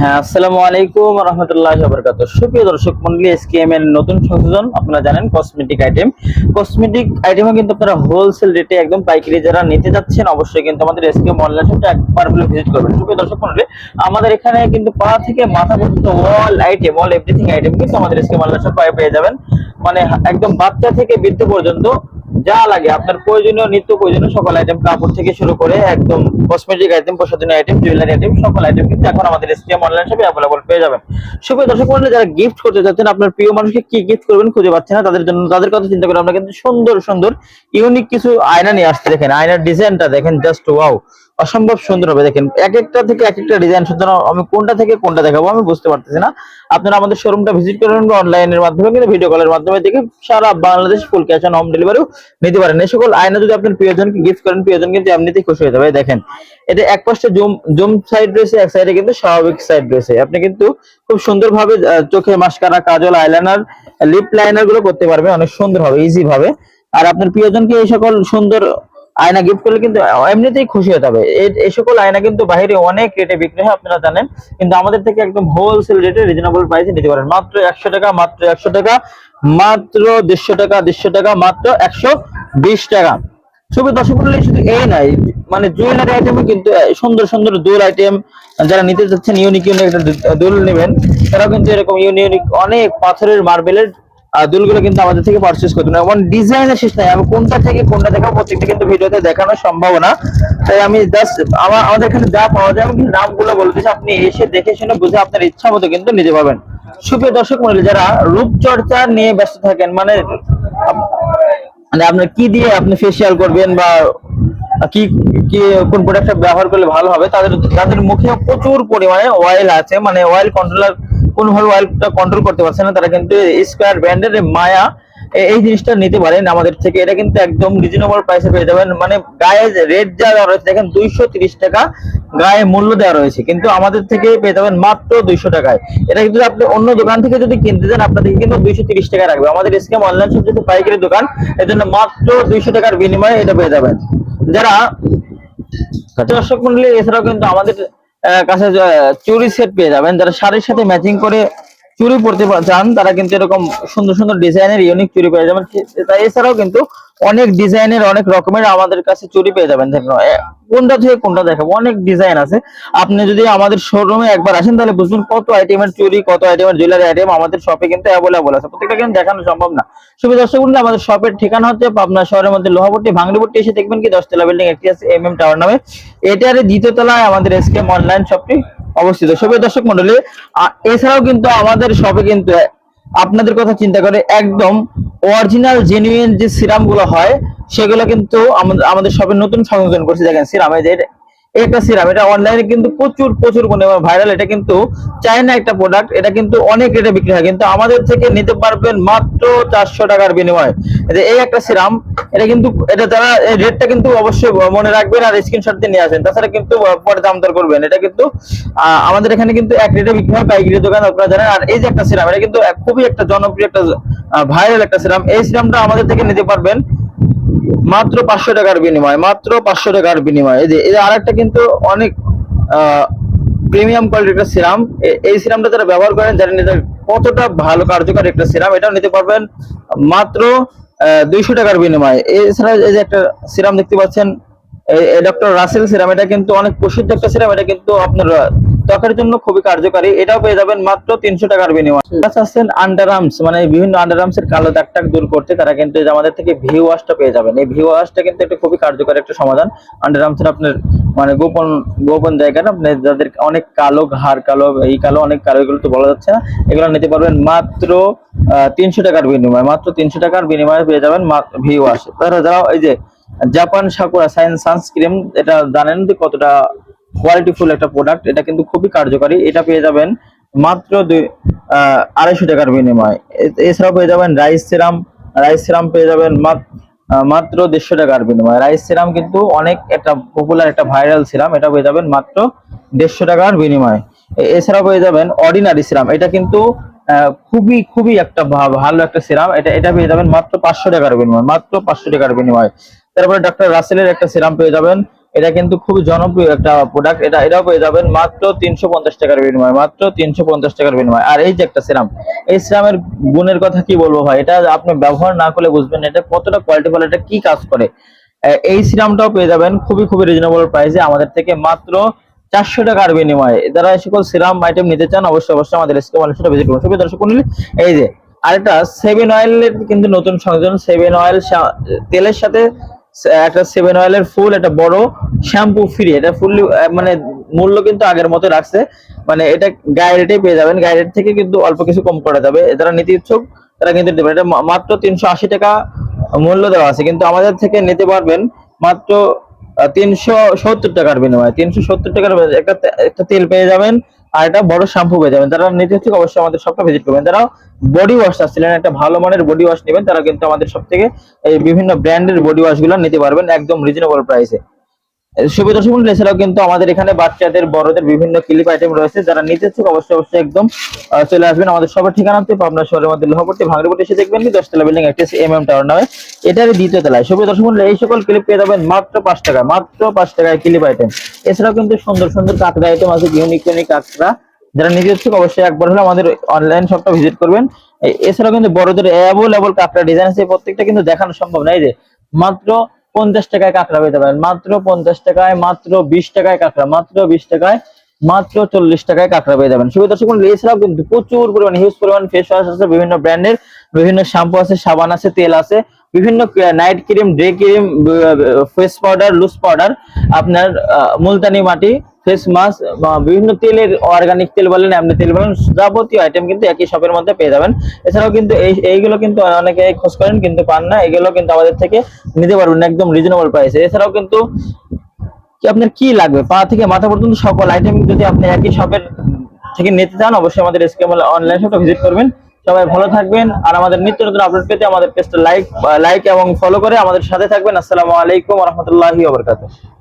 হ্যাঁ আসসালামু আলাইকুম দর্শক মন্ডলী এর নতুন আপনারা জানেন কসমেটিক আইটেম কসমেটিক কিন্তু আপনারা হোলসেল রেটে যারা নিতে যাচ্ছেন, অবশ্যই কিন্তু আমাদের ভিজিট করবেন। আমাদের এখানে কিন্তু পা থেকে মাথা পর্যন্ত অল আইটেম অল আইটেম কিন্তু আমাদের পেয়ে যাবেন। মানে একদম বাচ্চা থেকে বৃদ্ধ পর্যন্ত যা লাগে, আপনার প্রয়োজনীয়, নিত্য প্রয়োজনীয় সকল আইটেম কাপড় থেকে শুরু করে একদম কসমেটিক আইটেম প্রসাধনী আইটেম জুয়েলারি আইটেম সকল আইটেম কিন্তু এখন আমাদের এসটিএম অনলাইন শপে অ্যাভেলেবল পেয়ে যাবেন। সুপ্রিয় দর্শক মন্ডলী, যারা গিফট করতে চাচ্ছেন আপনার প্রিয় মানুষকে কি গিফট করবেন খুঁজে পাচ্ছেন না, তাদের জন্য, তাদের কথা চিন্তা করে আমরা কিন্তু সুন্দর সুন্দর ইউনিক কিছু আয়না নিয়ে আসতে দেখেন, আয়নার ডিজাইনটা দেখেন জাস্ট ওয়াও অসম্ভব সুন্দর হবে। দেখেন, এক একটা থেকে এক একটা ডিজাইন সুন্দর আমি কোনটা থেকে কোনটা দেখাবো আমি বুঝতে পারতেছি না। আপনারা আমাদের শোরুমটা ভিজিট করবেন বা অনলাইনের মাধ্যমে কিন্তু ভিডিও কলের মাধ্যমে দেখে সারা Bangladesh full cash on home ডেলিভারিও নিতে পারেন। এই সকল আয়না যদি আপনার প্রিয়জনকে গিফট করেন প্রিয়জন কিন্তু এমনিতেই খুশি হয়ে যাবে। দেখেন এটা এক পাশে জুম জুম সাইড রয়েছে, এক সাইডে কিন্তু স্বাভাবিক সাইড রয়েছে। আপনি কিন্তু খুব সুন্দরভাবে চোখে মাস্কারা, কাজল আইলাইনার লিপ লাইনারগুলো করতে পারবেন। অনেক সুন্দর হবে ইজি ভাবে। আর আপনার প্রিয়জনকে এই সকল সুন্দর আয়না গিফট করলে কিন্তু এমনিতেই খুশি হতে হবে। এই- সকল আয়না কিন্তু বাইরে অনেক রেটে বিক্রি হয়, আপনারা জানেন। কিন্তু আমাদের থেকে একদম হোলসেল রেটে রিজনেবল প্রাইসে নিতে পারেন। মাত্র একশো টাকা, মাত্র একশো টাকা, মাত্র দেড়শো টাকা দেড়শো টাকা, মাত্র একশো বিশ টাকা। ছবি দর্শক মন্ডলী, শুধু এই নাই মানে জুয়েলারি আইটেম কিন্তু সুন্দর সুন্দর দোল আইটেম যারা নিতে যাচ্ছেন ইউনিক ইউনিক একটা দোল নেবেন, তারাও কিন্তু এরকম ইউনিক অনেক পাথরের মার্বেলের দুলগুলো কিন্তু আমাদের থেকে পারচেস করতে না মানে ডিজাইনের শেষ নাই, আমি কোনটা থেকে কোনটা দেখাবো প্রত্যেকটা কিন্তু ভিডিওতে দেখানো সম্ভব না। তাই আমি জাস্ট আমার আমাদের এখানে যা পাওয়া যায়, আমি কিন্তু নামগুলো বলে দিচ্ছি। আপনি এসে দেখে শুনে বুঝে আপনার ইচ্ছা মতো কিন্তু নিতে পারবেন। সুপ্রিয় দর্শক মন্ডলী, যারা রূপচর্চা নিয়ে ব্যস্ত থাকেন মানে মানে আপনার কি দিয়ে আপনি ফেসিয়াল করবেন বা কি কি কোন প্রোডাক্টটা ব্যবহার করলে ভালো হবে, তাদের তাদের মুখে প্রচুর পরিমাণে অয়েল আছে। মানে অয়েল কন্ট্রোলার কোনোভাবে অয়েলটা কন্ট্রোল করতে পারছে না, তারা কিন্তু স্কোয়ার ব্র্যান্ডের মায়া এই জিনিসটা নিতে পারেন আমাদের থেকে। এটা কিন্তু একদম রিজনেবল প্রাইসে পেয়ে যাবেন। মানে গায়ে রেট যা দেওয়া রয়েছে, দেখেন দুইশো টাকা গায়ে মূল্য দেওয়া রয়েছে। কিন্তু আমাদের থেকে পেয়ে যাবেন মাত্র দুইশো টাকায়। এটা কিন্তু আপনি অন্য দোকান থেকে যদি কিনতে যান আপনাদের কিন্তু দুইশো তিরিশ টাকা রাখবে। আমাদের স্ক্যাম অনলাইন সব যেহেতু পাইকারি দোকান এর জন্য মাত্র দুইশো টাকার বিনিময়ে এটা পেয়ে যাবেন। যারা দর্শক মন্ডলী, এছাড়াও কিন্তু আমাদের কাছে চুরি সেট পেয়ে যাবেন। যারা শাড়ির সাথে ম্যাচিং করে চুরি পড়তে চান, তারা কিন্তু এরকম সুন্দর সুন্দর ডিজাইনের ইউনিক চুরি পেয়ে যাবেন। এছাড়াও কিন্তু অনেক ডিজাইনের অনেক রকমের আমাদের কাছে চুরি পেয়ে যাবেন। কোনটা থেকে কোনটা দেখাবো? অনেক ডিজাইন আছে। আপনি যদি আমাদের শোরুমে একবার আসেন, তাহলে বুঝবেন কত আইটেমের চুরি, কত আইটেমের জুয়েলারি আইটেম আমাদের শপে কিন্তু অ্যাভেলেবল আছে। প্রত্যেকটা কিন্তু দেখানো সম্ভব না। শুভ দর্শক আমাদের শপের ঠিকানা হচ্ছে পাবনা শহরের মধ্যে লোহাপট্টি ভাঙড়িপট্টি। এসে দেখবেন কি, দশতলা বিল্ডিং একটি আছে এম এম টাওয়ার নামে। এটার দ্বিতীয় তলায় আমাদের এসকেম অনলাইন শপটি অবস্থিত। সবে দর্শক মন্ডলী এছাড়াও কিন্তু আমাদের সবে কিন্তু আপনাদের কথা চিন্তা করে একদম অরিজিনাল জেনুইন যে সিরামগুলো হয়, সেগুলো কিন্তু আমাদের শপে নতুন সংযোজন করছে। দেখেন, সিরাম, এই একটা সিরাম এটা অনলাইনে কিন্তু প্রচুর প্রচুর পরিমাণে ভাইরাল এটা কিন্তু চায়না একটা প্রোডাক্ট এটা কিন্তু অনেক রেটে বিক্রি হয়। কিন্তু আমাদের থেকে নিতে পারবেন মাত্র চারশো টাকার বিনিময়ে। এই একটা সিরাম এটা কিন্তু, এটা যারা রেটটা কিন্তু অবশ্যই মনে রাখবেন আর স্ক্রিনশট দিয়ে নিয়ে আসেন তাছাড়া কিন্তু পরে দাম দর করবেন। এটা কিন্তু আমাদের এখানে কিন্তু এক রেটে বিক্রি হয় পাইকারি দোকান, আপনারা জানেন। আর এই যে একটা সিরাম এটা কিন্তু খুবই একটা জনপ্রিয় একটা ভাইরাল একটা সিরাম এই সিরামটা আমাদের থেকে নিতে পারবেন মাত্র পাঁচশো টাকার বিনিময়, মাত্র পাঁচশো টাকার বিনিময়। এই যে যে আরেকটা কিন্তু অনেক প্রিমিয়াম কোয়ালিটির একটা সিরাম এই সিরামটা যারা ব্যবহার করেন জানেন এটা কতটা ভালো কার্যকর একটা সিরাম এটাও নিতে পারবেন মাত্র দুইশো টাকার বিনিময়ে। এছাড়া এই যে একটা সিরাম দেখতে পাচ্ছেন ডক্টর রাসেল সিরাম এটা কিন্তু অনেক প্রসিদ্ধ একটা সিরাম এটা কিন্তু আপনার ত্বকের জন্য খুবই কার্যকারী। এটাও পেয়ে যাবেন মাত্র তিনশো টাকার বিনিময়। আছেন আন্ডার আর্মস মানে বিভিন্ন আন্ডার আর্মস এর কালো দাগ টাগ দূর করতে তারা কিন্তু আমাদের থেকে ভিউ ওয়াশটা পেয়ে যাবেন। এই ভিউ ওয়াশটা কিন্তু একটা খুবই কার্যকরী একটা সমাধান। আন্ডার আর্মস এর আপনার মানে গোপন গোপন জায়গা না আপনি যাদের অনেক কালো ঘাড় কালো এই কালো অনেক কালো এগুলো তো বলা যাচ্ছে না। এগুলো নিতে পারবেন মাত্র তিনশো টাকার বিনিময়। মাত্র তিনশো টাকার বিনিময়ে পেয়ে যাবেন ভিউ ওয়াশ তারা যারা এই যে জাপান সাকুরা সাইন সানস্ক্রিন এটা জানেন যে কতটা কোয়ালিটিফুল একটা প্রোডাক্ট এটা কিন্তু খুবই কার্যকারী। এটা পেয়ে যাবেন মাত্র দুই আড়াইশো টাকার বিনিময়। এছাড়াও পেয়ে যাবেন রাইস সিরাম রাইস সিরাম পেয়ে যাবেন মাত- মাত্র দেড়শো টাকার বিনিময়। রাইস সিরাম কিন্তু অনেক একটা পপুলার একটা ভাইরাল সিরাম এটা পেয়ে যাবেন মাত্র দেড়শো টাকার বিনিময়। এছাড়াও পেয়ে যাবেন অর্ডিনারি সিরাম এটা কিন্তু খুবই খুবই একটা ভালো একটা সিরাম এটা এটা পেয়ে যাবেন মাত্র পাঁচশো টাকার বিনিময়, মাত্র পাঁচশো টাকার বিনিময়। তারপরে ডক্টর রাসেলের একটা সিরাম পেয়ে যাবেন এটা কিন্তু খুবই জনপ্রিয় একটা প্রোডাক্ট এটা, এটাও পেয়ে যাবেন মাত্র তিনশো পঞ্চাশ টাকার বিনিময়ে, মাত্র তিনশো পঞ্চাশ টাকার বিনিময়ে। আর এই যে একটা সিরাম এই সিরামের গুণের কথা কি বলব ভাই? এটা আপনি ব্যবহার না করলে বুঝবেন এটা কতটা কোয়ালিটি ভালো, এটা কি কাজ করে। এই সিরামটাও পেয়ে যাবেন খুবই খুবই রিজনেবল প্রাইসে আমাদের থেকে মাত্র চারশো টাকার বিনিময়ে। যারা এই সকল সিরাম আইটেম নিতে চান, অবশ্যই অবশ্যই আমাদের ভিজিট করুন। সুবিধা দর্শক এই যে, আরেকটা সেভেন অয়েলের কিন্তু নতুন সংযোজন। সেভেন অয়েল তেলের সাথে একটা সেভেন অয়েলের ফুল, একটা বড় শ্যাম্পু ফ্রি এটা ফুললি মানে মূল্য কিন্তু আগের মতো রাখছে। মানে এটা গায়ে রেটে পেয়ে যাবেন। গায়ে রেট থেকে কিন্তু অল্প কিছু কম করা যাবে। যারা নিতে ইচ্ছুক, তারা কিন্তু নিতে পারেন এটা মাত্র তিনশো আশি টাকা মূল্য দেওয়া আছে। কিন্তু আমাদের থেকে নিতে পারবেন মাত্র তিনশো সত্তর টাকার বিনিময়ে। তিনশো সত্তর টাকার একটা তেল পেয়ে যাবেন। আর একটা বড় শ্যাম্পু পেয়ে যাবেন। যারা নিতে থেকে অবশ্যই আমাদের সবটা ভিজিট করবেন। যারা বডি ওয়াশ আসছিলেন একটা ভালো মানের বডি ওয়াশ নেবেন, তারা কিন্তু আমাদের সব থেকে এই বিভিন্ন ব্র্যান্ডের বডি ওয়াশগুলো নিতে পারবেন একদম রিজনেবল প্রাইসে সুবিধা দর্শক মণ্ডলী, এছাড়াও কিন্তু আমাদের এখানে বাচ্চাদের বড়দের বিভিন্ন ক্লিপ আইটেম রয়েছে। যারা নিতে ইচ্ছুক অবশ্যই অবশ্যই একদম চলে আসবেন আমাদের সবার ঠিকানাতে পাবনা শহরের মধ্যে লোহাপট্টি ভাঙড়িপট্টি এসে দেখবেন কি দশতলা বিল্ডিং একটি এম এম টাওয়ার নামে। এটারই দ্বিতীয় তলায় সুবিধা দর্শক এই সকল ক্লিপ পেয়ে যাবেন মাত্র পাঁচ টাকায় মাত্র পাঁচ টাকায় ক্লিপ আইটেম এছাড়াও কিন্তু সুন্দর সুন্দর কাঁকড়া আইটেম আছে ইউনিক ইউনিক কাঁকড়া। যারা নিজে ইচ্ছুক অবশ্যই একবার হলে আমাদের অনলাইন শপটা ভিজিট করবেন। এছাড়াও কিন্তু বড়দের অ্যাভেলেবল কাঁকড়া ডিজাইন আছে প্রত্যেকটা কিন্তু দেখানো সম্ভব না। এই যে মাত্র পঞ্চাশ টাকায় কাঁকড়া পেতে পারেন। মাত্র পঞ্চাশ টাকায়, মাত্র বিশ টাকায় কাঁকড়া, মাত্র বিশ টাকায়, মাত্র চল্লিশ টাকায় কাঁকড়া পেয়ে যাবেন। সুবিধা দর্শক এছাড়াও কিন্তু প্রচুর পরিমাণে হিউজ পরিমাণ ফেস ওয়াশ আছে, বিভিন্ন ব্র্যান্ডের বিভিন্ন শ্যাম্পু আছে, সাবান আছে, তেল আছে, বিভিন্ন night cream day cream face powder loose powder আপনার মুলতানি মাটি ফেস মাস্ক বিভিন্ন তেলের অর্গানিক তেল বলেন, এমনি তেল বলেন, যাবতীয় আইটেম কিন্তু একই শপের মধ্যে পেয়ে যাবেন। এছাড়াও কিন্তু এই, এইগুলো কিন্তু অনেকে খোঁজ করেন, কিন্তু পান না। এগুলো কিন্তু আমাদের থেকে নিতে পারবেন একদম রিজনেবল প্রাইসে এছাড়াও কিন্তু আপনার কি লাগবে? পা থেকে মাথা পর্যন্ত সকল আইটেম যদি আপনি একই শপের থেকে নিতে চান, অবশ্যই আমাদের এসকেএম অনলাইন শপটা ভিজিট করবেন। সবাই ভালো থাকবেন। আর আমাদের নিত্য নতুন আপডেট পেতে আমাদের পেজটা লাইক লাইক এবং ফলো করে আমাদের সাথে থাকবেন। আসসালামু আলাইকুম রহমতুল্লাহি ওয়া বারাকাতুহু।